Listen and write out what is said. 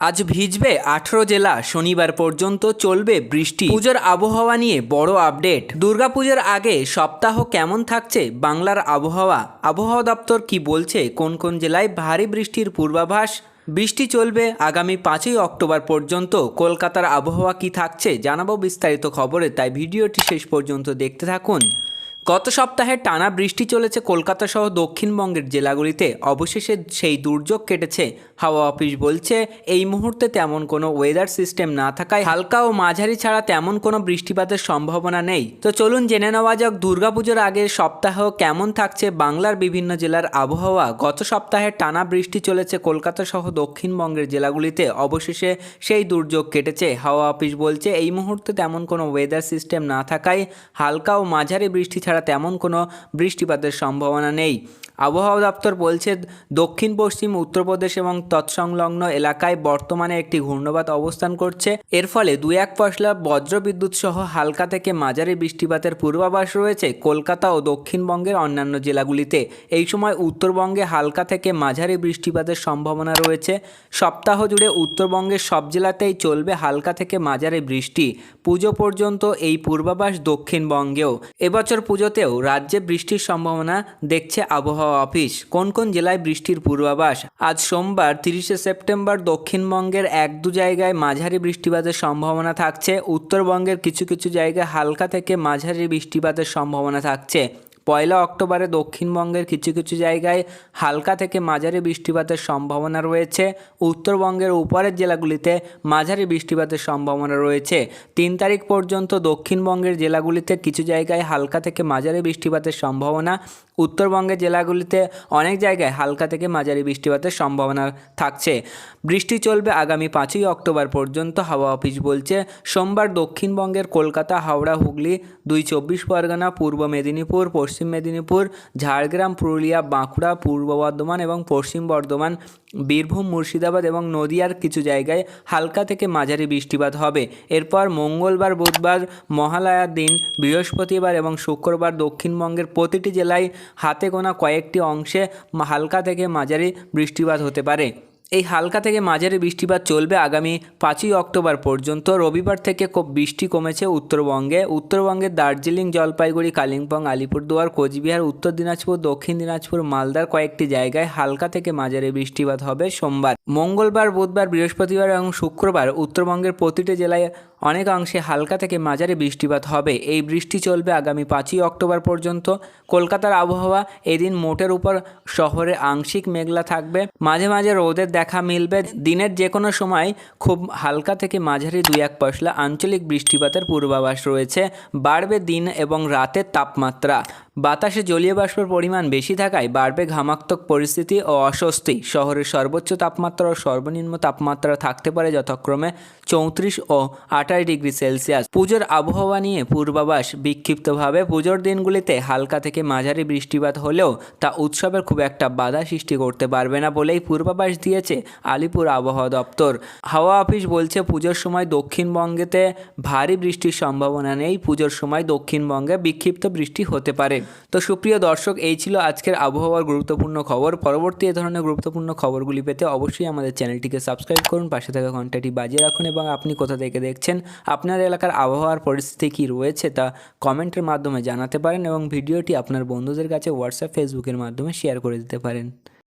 আজ ভিজবে আঠেরো জেলা, শনিবার পর্যন্ত চলবে বৃষ্টি। পুজোর আবহাওয়া নিয়ে বড় আপডেট। দুর্গাপুজোর আগে সপ্তাহ কেমন থাকছে বাংলার আবহাওয়া? আবহাওয়া দপ্তর কি বলছে? কোন কোন জেলায় ভারী বৃষ্টির পূর্বাভাস? বৃষ্টি চলবে আগামী পাঁচই অক্টোবর পর্যন্ত। কলকাতার আবহাওয়া কি থাকছে জানাব বিস্তারিত খবরে, তাই ভিডিওটি শেষ পর্যন্ত দেখতে থাকুন। গত সপ্তাহে টানা বৃষ্টি চলেছে কলকাতা সহ দক্ষিণবঙ্গের জেলাগুলিতে। অবশেষে সেই দুর্যোগ কেটেছে হাওয়া অফিস বলছে, এই মুহূর্তে তেমন কোনো ওয়েদার সিস্টেম না থাকায় হালকা ও মাঝারি ছাড়া তেমন কোনো বৃষ্টিপাতের সম্ভাবনা নেই। তো চলুন জেনে নেওয়া যাক দুর্গাপুজোর আগের সপ্তাহ কেমন থাকছে বাংলার বিভিন্ন জেলার আবহাওয়া। গত সপ্তাহে টানা বৃষ্টি চলেছে কলকাতা সহ দক্ষিণবঙ্গের জেলাগুলিতে। অবশেষে সেই দুর্যোগ কেটেছে হাওয়া অফিস বলছে, এই মুহূর্তে তেমন কোনো ওয়েদার সিস্টেম না থাকায় হালকা ও মাঝারি বৃষ্টি ছাড়া তেমন কোনো বৃষ্টিপাতের সম্ভাবনা নেই। আবহাওয়া দপ্তর বলছে, দক্ষিণ, পশ্চিম, উত্তরপ্রদেশ এবং তৎসংলগ্ন এলাকায় বর্তমানে একটি ঘূর্ণবাত অবস্থান করছে। এর ফলে দুই এক পশলা বজ্রবিদ্যুৎ সহ হালকা থেকে মাঝারি বৃষ্টিপাতের পূর্বাভাস রয়েছে কলকাতা ও দক্ষিণবঙ্গের অন্যান্য জেলাগুলিতে। এই সময় উত্তরবঙ্গে হালকা থেকে মাঝারি বৃষ্টিপাতের সম্ভাবনা রয়েছে। সপ্তাহ জুড়ে উত্তরবঙ্গের সব জেলাতেই চলবে হালকা থেকে মাঝারি বৃষ্টি। পুজো পর্যন্ত এই পূর্বাভাস দক্ষিণবঙ্গেও। এবছর পুজোতেও রাজ্যে বৃষ্টির সম্ভাবনা দেখছে আবহাওয়া অফিস। কোন কোন জেলায় বৃষ্টির পূর্বাভাস? আজ সোমবার, তিরিশে সেপ্টেম্বর, দক্ষিণবঙ্গের এক দু জায়গায় মাঝারি বৃষ্টিপাতের সম্ভাবনা থাকছে। উত্তরবঙ্গের কিছু কিছু জায়গায় হালকা থেকে মাঝারি বৃষ্টিপাতের সম্ভাবনা থাকছে। পয়লা অক্টোবরে দক্ষিণবঙ্গের কিছু কিছু জায়গায় হালকা থেকে মাঝারি বৃষ্টিপাতের সম্ভাবনা রয়েছে। উত্তরবঙ্গের উপরের জেলাগুলিতে মাঝারি বৃষ্টিপাতের সম্ভাবনা রয়েছে। তিন তারিখ পর্যন্ত দক্ষিণবঙ্গের জেলাগুলিতে কিছু জায়গায় হালকা থেকে মাঝারি বৃষ্টিপাতের সম্ভাবনা। উত্তরবঙ্গের জেলাগুলিতে অনেক জায়গায় হালকা থেকে মাঝারি বৃষ্টিপাতের সম্ভাবনা থাকছে। বৃষ্টি চলবে আগামী পাঁচই অক্টোবর পর্যন্ত, হাওয়া অফিস বলছে। সোমবার দক্ষিণবঙ্গের কলকাতা, হাওড়া, হুগলি, দুই চব্বিশ পরগনা, পূর্ব মেদিনীপুর, পশ্চিম মেদিনীপুর, ঝাড়গ্রাম, পুরুলিয়া, বাঁকুড়া, পূর্ব বর্ধমান এবং পশ্চিম বর্ধমান, বীরভূম, মুর্শিদাবাদ এবং নদিয়ার কিছু জায়গায় হালকা থেকে মাঝারি বৃষ্টিপাত হবে। এরপর মঙ্গলবার, বুধবার, মহালয়ার দিন, বৃহস্পতিবার এবং শুক্রবার দক্ষিণবঙ্গের প্রতিটি জেলায় হাতে গোনা কয়েকটি অংশে হালকা থেকে মাঝারি বৃষ্টিপাত হতে পারে। এই হালকা থেকে মাঝারি বৃষ্টিপাত চলবে আগামী পাঁচই অক্টোবর পর্যন্ত। রবিবার থেকে খুব বৃষ্টি কমেছে উত্তরবঙ্গে। উত্তরবঙ্গের দার্জিলিং, জলপাইগুড়ি, কালিম্পং, আলিপুরদুয়ার, কোচবিহার, উত্তর দিনাজপুর, দক্ষিণ দিনাজপুর, মালদার কয়েকটি জায়গায় হালকা থেকে মাঝারি বৃষ্টিপাত হবে সোমবার। মঙ্গলবার, বুধবার, বৃহস্পতিবার এবং শুক্রবার উত্তরবঙ্গের প্রতিটি জেলায় অনেকাংশে হালকা থেকে মাঝারি বৃষ্টিপাত হবে। এই বৃষ্টি চলবে আগামী পাঁচই অক্টোবর পর্যন্ত। কলকাতার আবহাওয়া এদিন মোটের উপর শহরে আংশিক মেঘলা থাকবে। মাঝে মাঝে রোদের দেখা মিলবে। দিনের যে কোনো সময় খুব হালকা থেকে মাঝারি দুই এক পশলা আঞ্চলিক বৃষ্টিপাতের পূর্বাভাস রয়েছে। বাড়বে দিন এবং রাতের তাপমাত্রা। বাতাসে জলীয় বাষ্পের পরিমাণ বেশি থাকায় বাড়বে ঘামাক্তক পরিস্থিতি ও অস্বস্তি। শহরের সর্বোচ্চ তাপমাত্রা ও সর্বনিম্ন তাপমাত্রা থাকতে পারে যথাক্রমে চৌত্রিশ ও আঠাশ ডিগ্রি সেলসিয়াস। পুজোর আবহাওয়া নিয়ে পূর্বাভাস বিক্ষিপ্তভাবে। পুজোর দিনগুলিতে হালকা থেকে মাঝারি বৃষ্টিপাত হলেও তা উৎসবের খুব একটা বাধা সৃষ্টি করতে পারবে না বলেই পূর্বাভাস দিয়েছে আলিপুর আবহাওয়া দপ্তর। হাওয়া অফিস বলছে পুজোর সময় দক্ষিণবঙ্গেতে ভারী বৃষ্টির সম্ভাবনা নেই। পুজোর সময় দক্ষিণবঙ্গে বিক্ষিপ্ত বৃষ্টি হতে পারে। তো সুপ্রিয় দর্শক, এই ছিল আজকের আবহাওয়ার গুরুত্বপূর্ণ খবর। পরবর্তী এ ধরনের গুরুত্বপূর্ণ খবরগুলি পেতে অবশ্যই আমাদের চ্যানেলটিকে সাবস্ক্রাইব করুন, পাশে থাকা ঘন্টাটি বাজিয়ে রাখুন এবং আপনি কোথা থেকে দেখছেন, আপনার এলাকার আবহাওয়ার পরিস্থিতি কী রয়েছে তা কমেন্টের মাধ্যমে জানাতে পারেন এবং ভিডিওটি আপনার বন্ধুদের কাছে হোয়াটসঅ্যাপ ফেসবুকের মাধ্যমে শেয়ার করে দিতে পারেন।